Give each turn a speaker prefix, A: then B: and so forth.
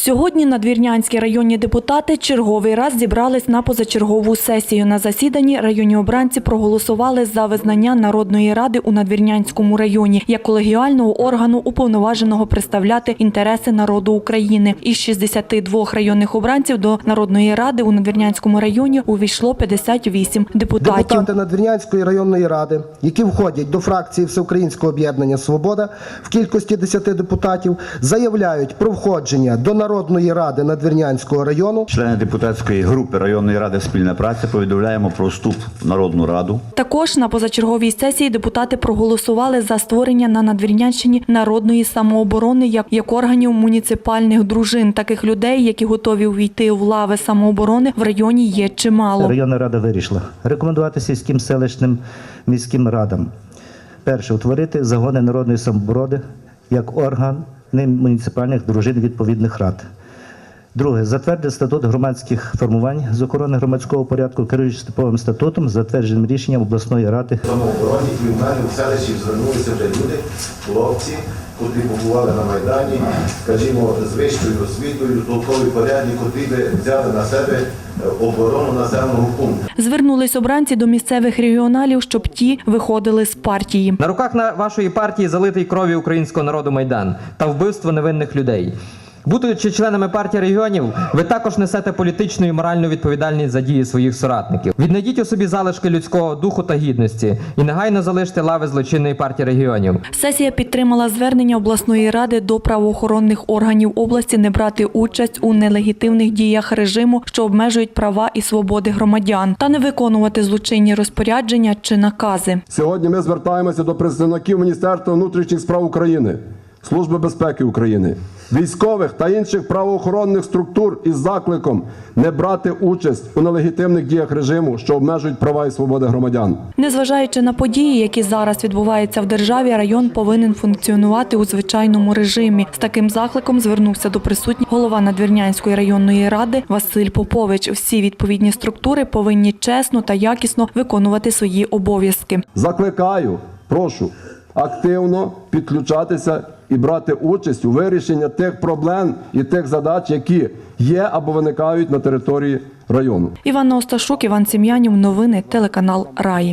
A: Сьогодні надвірнянські районні депутати черговий раз зібрались на позачергову сесію. На засіданні районні обранці проголосували за визнання Народної ради у Надвірнянському районі як колегіального органу, уповноваженого представляти інтереси народу України. Із 62 районних обранців до Народної ради у Надвірнянському районі увійшло 58 депутатів.
B: Депутати Надвірнянської районної ради, які входять до фракції Всеукраїнського об'єднання Свобода в кількості 10 депутатів, заявляють про входження до Народної ради Надвірнянського району
C: Члени депутатської групи районної ради спільна праця повідомляємо про вступ в Народну раду.
A: Також на позачерговій сесії депутати проголосували за створення на Надвірнянщині народної самооборони як, як органів муніципальних дружин. Таких людей, які готові увійти в лави самооборони, в районі є чимало.
D: Районна рада вирішила рекомендувати сільським селищним міським радам. Перше, утворити загони народної самоборони як орган муніципальних дружин відповідних рад. Друге, затвердить статут громадських формувань з охорони громадського порядку, керуючись типовим статутом, затвердженим рішенням обласної ради
E: самообороні, в селищі звернулися вже люди, хлопці, котрі побували на Майдані, скажімо, з вищою освітою, толкові порядні, котрі би взяли на себе е, оборону населеного пункту.
A: Звернулись обранці до місцевих регіоналів, щоб ті виходили з партії.
F: На руках на вашої партії залитий крові українського народу майдан та вбивство невинних людей. Будучи членами партії регіонів, ви також несете політичну і моральну відповідальність за дії своїх соратників. Віднайдіть у собі залишки людського духу та гідності і негайно залиште лави злочинної партії регіонів.
A: Сесія підтримала звернення обласної ради до правоохоронних органів області не брати участь у нелегітимних діях режиму, що обмежують права і свободи громадян, та не виконувати злочинні розпорядження чи накази.
G: Сьогодні ми звертаємося до представників Міністерства внутрішніх справ України, Служби безпеки України, військових та інших правоохоронних структур із закликом не брати участь у нелегітимних діях режиму, що обмежують права і свободи громадян.
A: Незважаючи на події, які зараз відбуваються в державі, район повинен функціонувати у звичайному режимі. З таким закликом звернувся до присутніх голова Надвірнянської районної ради Василь Попович. Всі відповідні структури повинні чесно та якісно виконувати свої обов'язки.
G: Закликаю, прошу активно підключатися і брати участь у вирішенні тих проблем і тих задач, які є або виникають на території району.
A: Іван Осташук, Іван Сім'янів. Новини телеканал Раї.